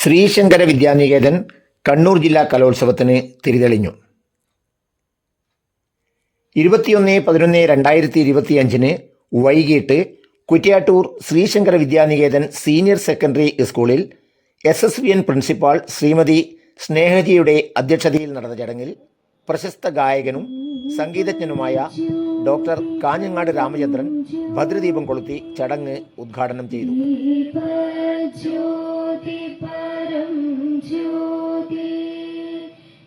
ശ്രീശങ്കര വിദ്യാനികേതൻ കണ്ണൂർ ജില്ലാ കലോത്സവത്തിന് തിരിതെളിഞ്ഞു. ഇരുപത്തിയൊന്ന് പതിനൊന്ന് രണ്ടായിരത്തി ഇരുപത്തിയഞ്ചിന് വൈകിട്ട് കുറ്റ്യാട്ടൂർ ശ്രീശങ്കര വിദ്യാനികേതൻ സീനിയർ സെക്കൻഡറി സ്കൂളിൽ S S V N principal Shrimati സ്നേഹജിയുടെ അധ്യക്ഷതയിൽ നടന്ന ചടങ്ങിൽ പ്രശസ്ത ഗായകനും സംഗീതജ്ഞനുമായ ഡോക്ടർ കാഞ്ഞങ്ങാട് രാമചന്ദ്രൻ ഭദ്രദീപം കൊളുത്തി ചടങ്ങ് ഉദ്ഘാടനം ചെയ്തു. ദീപജ്യോതി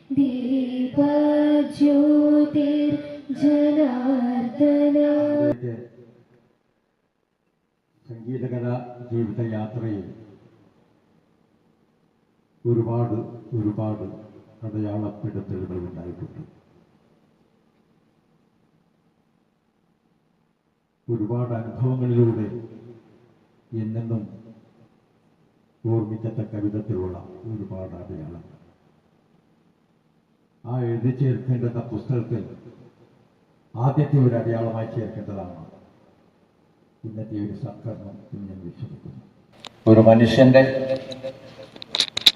പരം ജ്യോതി ദീപജ്യോതിർ ജനാർദ്ദന എനിക്ക് സംഗീതകല ജീവിതയാത്രയിൽ ഒരുപാട് ഒരുപാട് അടയാളപ്പെടുത്തലുകൾ ഉണ്ടായിട്ടുണ്ട്. ഒരുപാട് അനുഭവങ്ങളിലൂടെ എന്നെന്നും ഓർമ്മിക്കത്തക്ക വിധത്തിലുള്ള ഒരുപാട് അടയാളങ്ങൾ. ആ എഴുതി ചേർക്കേണ്ടുന്ന പുസ്തകത്തിൽ ആദ്യത്തെ ഒരു അടയാളമായി ചേർക്കേണ്ടതാണ് ഇന്നത്തെ ഒരു സത്കർമ്മം ഞാൻ വിശ്വസിക്കുന്നു. ഒരു മനുഷ്യന്റെ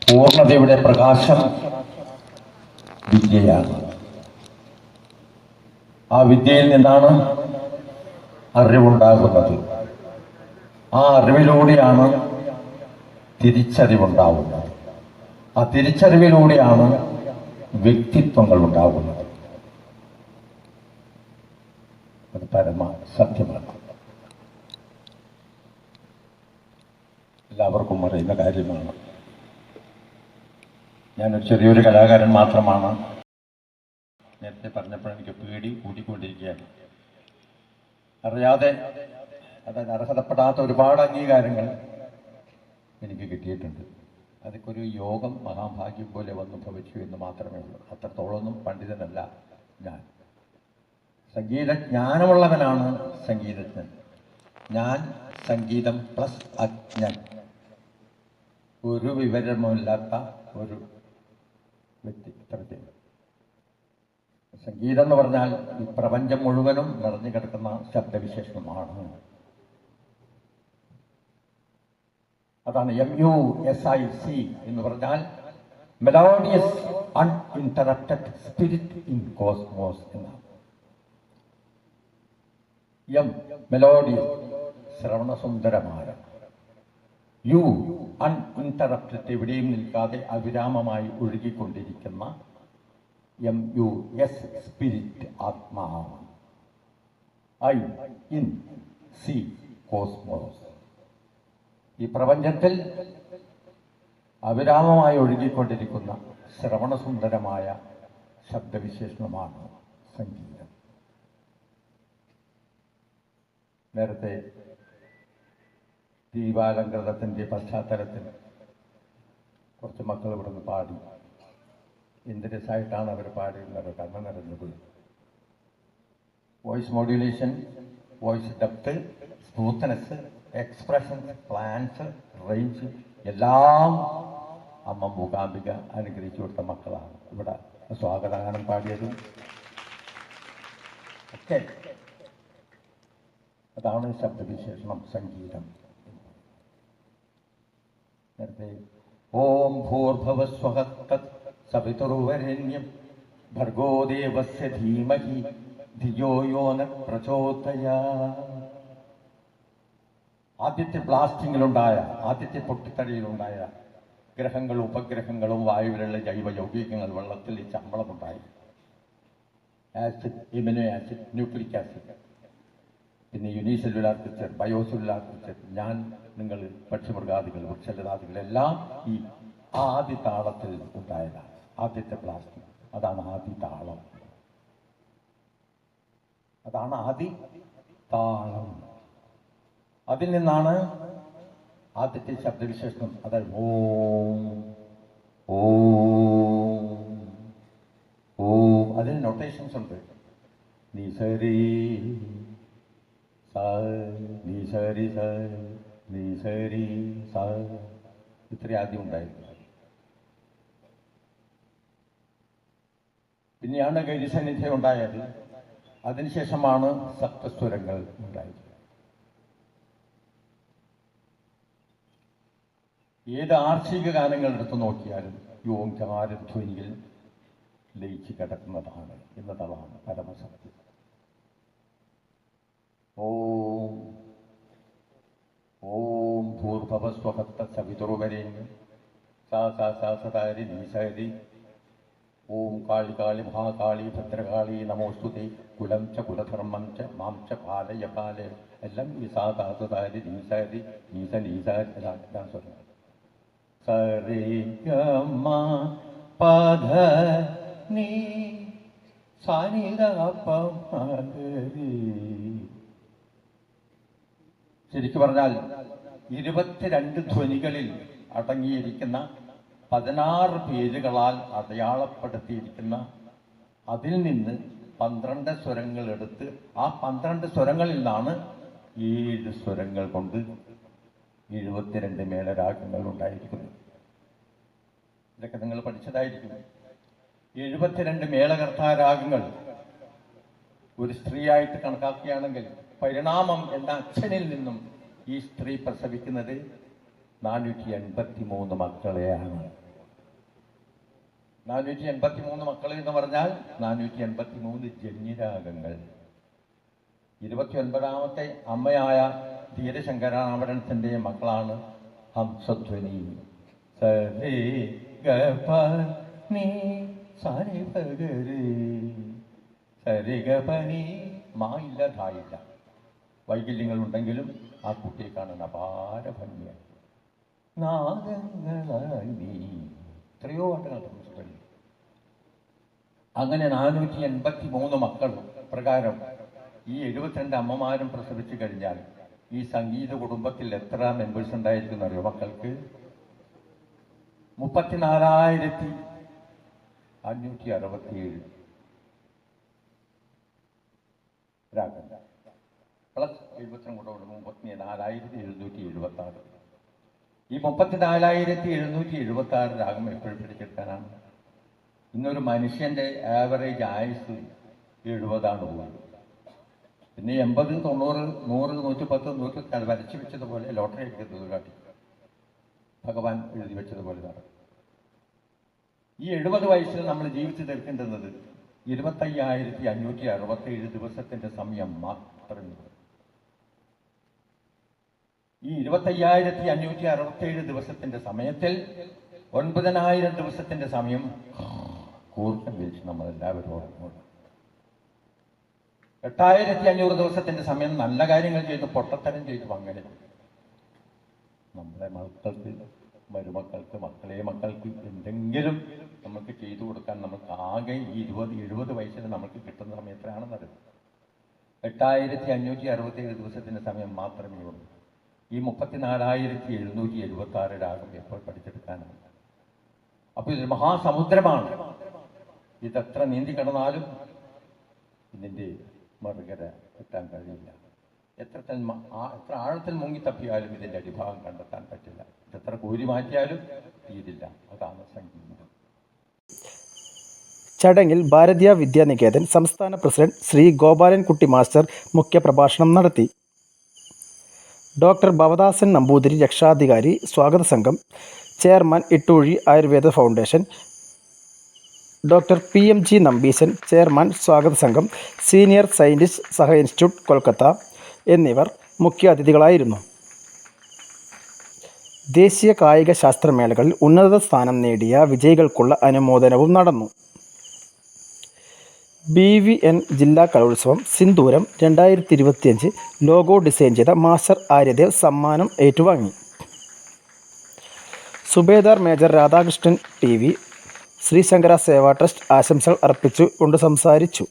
പൂർണതയുടെ പ്രകാശം വിദ്യയാണ്. ആ വിദ്യയിൽ നിന്നാണ് അറിവുണ്ടാകുന്നത്. ആ അറിവിലൂടെയാണ് തിരിച്ചറിവുണ്ടാവുന്നത്. ആ തിരിച്ചറിവിലൂടെയാണ് വ്യക്തിത്വങ്ങൾ ഉണ്ടാകുന്നത് അത് പരമ സത്യമാണ്. എല്ലാവർക്കും അറിയുന്ന കാര്യമാണ്. ഞാനൊരു ചെറിയൊരു കലാകാരൻ മാത്രമാണ്. നേരത്തെ പറഞ്ഞപ്പോൾ എനിക്ക് പേടി കൂടിക്കൊണ്ടിരിക്കുകയാണ്. അറിയാതെ അതായത് അർഹതപ്പെടാത്ത ഒരുപാട് അംഗീകാരങ്ങൾ എനിക്ക് കിട്ടിയിട്ടുണ്ട്. അതൊക്കെ ഒരു യോഗം മഹാഭാഗ്യം പോലെ വന്നു ഭവിച്ചു എന്ന് മാത്രമേ ഉള്ളൂ. അത്രത്തോളമൊന്നും പണ്ഡിതനല്ല ഞാൻ. സംഗീതജ്ഞാനമുള്ളവനാണ് സംഗീതജ്ഞൻ. ഞാൻ സംഗീതം പ്ലസ് അജ്ഞൻ. ഒരു വിവരമില്ലാത്ത ഒരു വ്യക്തി. ഇത്തരത്തിൽ സംഗീതം എന്ന് പറഞ്ഞാൽ ഈ പ്രപഞ്ചം മുഴുവനും നിറഞ്ഞു കിടക്കുന്ന ശബ്ദവിശേഷണമാണ്. അതാണ് M U S I C എന്ന് പറഞ്ഞാൽ melodious uninterrupted spirit in cosmos എന്നാണ്. എം മെലോഡിയസ് ശ്രവണസുന്ദരമായ യു അൺഇന്ററപ്റ്റഡ് എവിടെയും നിൽക്കാതെ അവിരാമമായി ഒഴുകിക്കൊണ്ടിരിക്കുന്ന എം യു എസ് സ്പിരിറ്റ് ആത്മാവ് ഐ ഇൻ സി കോസ്മോസ് ഈ പ്രപഞ്ചത്തിൽ അവിരാമമായി ഒഴുകിക്കൊണ്ടിരിക്കുന്ന ശ്രവണസുന്ദരമായ ശബ്ദവിശേഷണമാണ് സംഗീതം. നേരത്തെ ദീപാലങ്കൃതത്തിന്റെ പശ്ചാത്തലത്തിൽ കുറച്ച് മക്കൾ ഇവിടെ നിന്ന് പാടി. രസമായിട്ടാണ് അവർ പാടിയിരുന്നത്. കണ്ണ നിറഞ്ഞത് voice modulation voice depth smoothness expression plans range എല്ലാം അമ്മ മൂകാംബിക അനുഗ്രഹിച്ചു കൊടുത്ത മക്കളാണ്. ഇവിടെ സ്വാഗതഗാനം പാടിയതും ഒക്കെ. അതാണ് ശബ്ദവിശേഷണം സംഗീതം. നേരത്തെ ഓം ഭൂർഭവസ്വഹ തത് സവിതുർവരണ്യം ഭർഗോദേവസ്യ ധീമഹി ധിയോ യോ ന പ്രചോദയാ. ആദ്യത്തെ ബ്ലാസ്റ്റിങ്ങിലുണ്ടായ ആദ്യത്തെ പൊട്ടിത്തെറിയിലുണ്ടായ ഗ്രഹങ്ങളും ഉപഗ്രഹങ്ങളും വായുവിലുള്ള ജൈവ യൗകികങ്ങൾ വെള്ളത്തിൽ ചമ്പളമുണ്ടായി acid amino acid nucleic acid പിന്നെ യുനീസെല്ലുലാർ പിക്ചർ ബയോസെല്ലുലാർ പിക്ചർ ഞാൻ നിങ്ങൾ പക്ഷിമൃഗാദികൾ വൃക്ഷലതാദികൾ എല്ലാം ഈ ആദ്യ താളത്തിൽ ഉണ്ടായതാണ്. ആദ്യത്തെ പ്ലാസ്റ്റിക് അതാണ് ആദ്യ താളം. അതാണ് ആദ്യ താളം. അതിൽ നിന്നാണ് ആദ്യത്തെ ശബ്ദവിശേഷണം. അതായത് ഓം ഓം ഓം. അതിന് നൊട്ടേഷൻസ് ഉണ്ട്. നിസരി സ നിസരി സ നിസരി സ. ഇത്ര ആദ്യം ഉണ്ടായിരുന്നു. പിന്നെയാണ് ഗരിസന്നിധ്യം ഉണ്ടായത്. അതിനുശേഷമാണ് സപ്തസ്വരങ്ങൾ ഉണ്ടായത്. ഏത് ആർഷിക ഗാനങ്ങൾ എടുത്തു നോക്കിയാലും ഈ ഓംകാരധ്വനിയിൽ ലയിച്ച് കിടക്കുന്നതാണ് എന്നതാണ് പരമസത്യം. ഓം ഓം ഭൂർഭവസ്വഹത്ത സവിതുർവരേണ്യം സാ സാ സാ ഓം കാളി കാളി മഹാകാളി ഭദ്രകാളി നമോസ്തുതി കുലം ച കുലധർമ്മം ച മാം ച പാലയ പാലയ. എല്ലാം ഈ സാ സാ നീസ നീസാരി എല്ലാം സരി ഗമ പധ നീ ശരിക്കു പറഞ്ഞാൽ ഇരുപത്തിരണ്ട് ധ്വനികളിൽ അടങ്ങിയിരിക്കുന്ന പതിനാറ് പേരുകളാൽ അടയാളപ്പെടുത്തിയിരിക്കുന്ന അതിൽ നിന്ന് പന്ത്രണ്ട് സ്വരങ്ങൾ എടുത്ത് ആ പന്ത്രണ്ട് സ്വരങ്ങളിൽ നിന്നാണ് ഏഴ് സ്വരങ്ങൾ കൊണ്ട് എഴുപത്തിരണ്ട് മേളരാഗങ്ങൾ ഉണ്ടായിരിക്കുന്നു ഇതൊക്കെ നിങ്ങൾ പഠിച്ചതായിരിക്കും. എഴുപത്തിരണ്ട് മേളകർത്താരാഗങ്ങൾ ഒരു സ്ത്രീയായിട്ട് കണക്കാക്കുകയാണെങ്കിൽ പരിണാമം എന്ന അച്ഛനിൽ നിന്നും ഈ സ്ത്രീ പ്രസവിക്കുന്നത് നാനൂറ്റി എൺപത്തി മൂന്ന് മക്കളെയാണ്. നാനൂറ്റി എൺപത്തി മൂന്ന് മക്കൾ എന്ന് പറഞ്ഞാൽ നാനൂറ്റി എൺപത്തി മൂന്ന് ജന്യരാഗങ്ങൾ. ഇരുപത്തി ഒൻപതാമത്തെ അമ്മയായ ധീരശങ്കരാവരണത്തിന്റെ മക്കളാണ് ഹംസധ്വനി. സരേ പകരേ സരിഗപനി മായില്ല ധായില്ല. വൈകല്യങ്ങൾ ഉണ്ടെങ്കിലും ആ കുട്ടിയെ കാണാൻ അപാര ഭംഗിയാണ് നാദങ്ങളായി എത്രയോ വട്ടങ്ങൾ സംസ്കരിച്ചു അങ്ങനെ നാനൂറ്റി എൺപത്തി മൂന്ന് മക്കൾ പ്രകാരം ഈ എഴുപത്തിരണ്ട് അമ്മമാരും പ്രസവിച്ചു കഴിഞ്ഞാൽ ഈ സംഗീത കുടുംബത്തിൽ എത്ര മെമ്പേഴ്സ് ഉണ്ടായിരിക്കും അറിയോ മക്കൾക്ക്? മുപ്പത്തിനാലായിരത്തി അഞ്ഞൂറ്റി അറുപത്തിയേഴ് രാഗം പ്ലസ് എഴുപത്തിനും കൂടെ ഉണ്ട് മുപ്പത്തിനാലായിരത്തി എഴുന്നൂറ്റി എഴുപത്തി ആറ് ഈ മുപ്പത്തിനാലായിരത്തി എഴുന്നൂറ്റി എഴുപത്തി ആറ് രാഗം എപ്പോഴും പിടിച്ചെടുക്കാനാണ്. ഇന്നൊരു മനുഷ്യന്റെ ആവറേജ് ആയുസ് എഴുപതാണ് പോകുന്നത് പിന്നെ എൺപത് തൊണ്ണൂറ് നൂറ് നൂറ്റി പത്ത് നൂറ്റി വരച്ചു വെച്ചതുപോലെ ലോട്ടറി എടുക്കുന്നത് കാട്ടി. ഭഗവാൻ എഴുതി വെച്ചതുപോലെ നടക്കും ഈ എഴുപത് വയസ്സിൽ നമ്മൾ ജീവിച്ചു തീർക്കേണ്ടുന്നത് ഇരുപത്തയ്യായിരത്തി അഞ്ഞൂറ്റി അറുപത്തേഴ് ദിവസത്തിന്റെ സമയം മാത്രമേ. ഈ ഇരുപത്തയ്യായിരത്തി അഞ്ഞൂറ്റി അറുപത്തേഴ് ദിവസത്തിന്റെ സമയത്തിൽ ഒൻപതിനായിരം ദിവസത്തിന്റെ സമയം കൂർക്കം വിളിച്ച് നമ്മൾ എല്ലാവരും ഓർമ്മ എട്ടായിരത്തി അഞ്ഞൂറ് ദിവസത്തിന്റെ സമയം നല്ല കാര്യങ്ങൾ ചെയ്ത് പൊട്ടത്തരം ചെയ്തു അങ്ങനെ നമ്മളെ മക്കൾക്ക് മരുമക്കൾക്ക് മക്കളെ മക്കൾക്ക് എന്തെങ്കിലും നമുക്ക് ചെയ്തു കൊടുക്കാൻ നമുക്ക് ആകെ ഈ ഇരുപത് എഴുപത് വയസ്സിൽ നമുക്ക് കിട്ടുന്ന സമയത്തിലാണെന്നത് എട്ടായിരത്തി അഞ്ഞൂറ്റി അറുപത്തി ഏഴ് ദിവസത്തിന്റെ സമയം മാത്രമേ ഉള്ളൂ. ഈ മുപ്പത്തിനാലായിരത്തി എഴുന്നൂറ്റി എഴുപത്തി ആറ് രാഗം എപ്പോൾ പഠിച്ചെടുക്കാനാണ്? അപ്പോൾ ഇതൊരു മഹാസമുദ്രമാണ്. ഇതെത്ര നീന്തി കടന്നാലും ഇതിന്റെ മറുകര എത്താൻ കഴിയില്ല. എത്ര തൻ എത്ര ആഴത്തിൽ മുങ്ങി തപ്പിയാലും ഇതിന്റെ അടിഭാഗം കണ്ടെത്താൻ പറ്റില്ല. എത്ര കൂലി മാറ്റിയാലും തീരില്ല. അതാണ് സംഗീതം ചടങ്ങിൽ ഭാരതീയ വിദ്യാനികേതൻ സംസ്ഥാന പ്രസിഡന്റ് ശ്രീ ഗോപാലൻകുട്ടി മാസ്റ്റർ മുഖ്യപ്രഭാഷണം നടത്തി. ഡോക്ടർ ഭവദാസൻ നമ്പൂതിരി രക്ഷാധികാരി സ്വാഗത സംഘം chairman Ittoozhi Ayurveda foundation doctor P M G Nambisan chairman സ്വാഗത സംഘം senior scientist Saha institute Kolkata എന്നിവർ മുഖ്യാതിഥികളായിരുന്നു. ദേശീയ കായിക ശാസ്ത്രമേളകളിൽ ഉന്നത സ്ഥാനം നേടിയ വിജയികൾക്കുള്ള അനുമോദനവും നടന്നു. ബി വി എൻ ജില്ലാ കലോത്സവം സിന്ദൂരം രണ്ടായിരത്തി ഇരുപത്തിയഞ്ച് ലോഗോ ഡിസൈൻ ചെയ്ത മാസ്റ്റർ ആര്യദേവ് സമ്മാനം ഏറ്റുവാങ്ങി. Subedar major Radhakrishnan T V Sreesankara Seva trust ആശംസകൾ അർപ്പിച്ചു കൊണ്ട് സംസാരിച്ചു.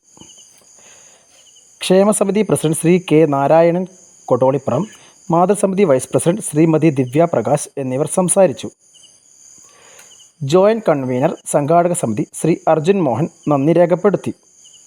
ക്ഷേമസമിതി പ്രസിഡന്റ് ശ്രീ കെ നാരായണൻ കൊടോളിപ്പുറം മാതൃസമിതി വൈസ് പ്രസിഡന്റ് ശ്രീമതി ദിവ്യ പ്രകാശ് എന്നിവർ സംസാരിച്ചു. ജോയിന്റ് കൺവീനർ സംഘാടക സമിതി ശ്രീ അർജുൻ മോഹൻ നന്ദി രേഖപ്പെടുത്തി.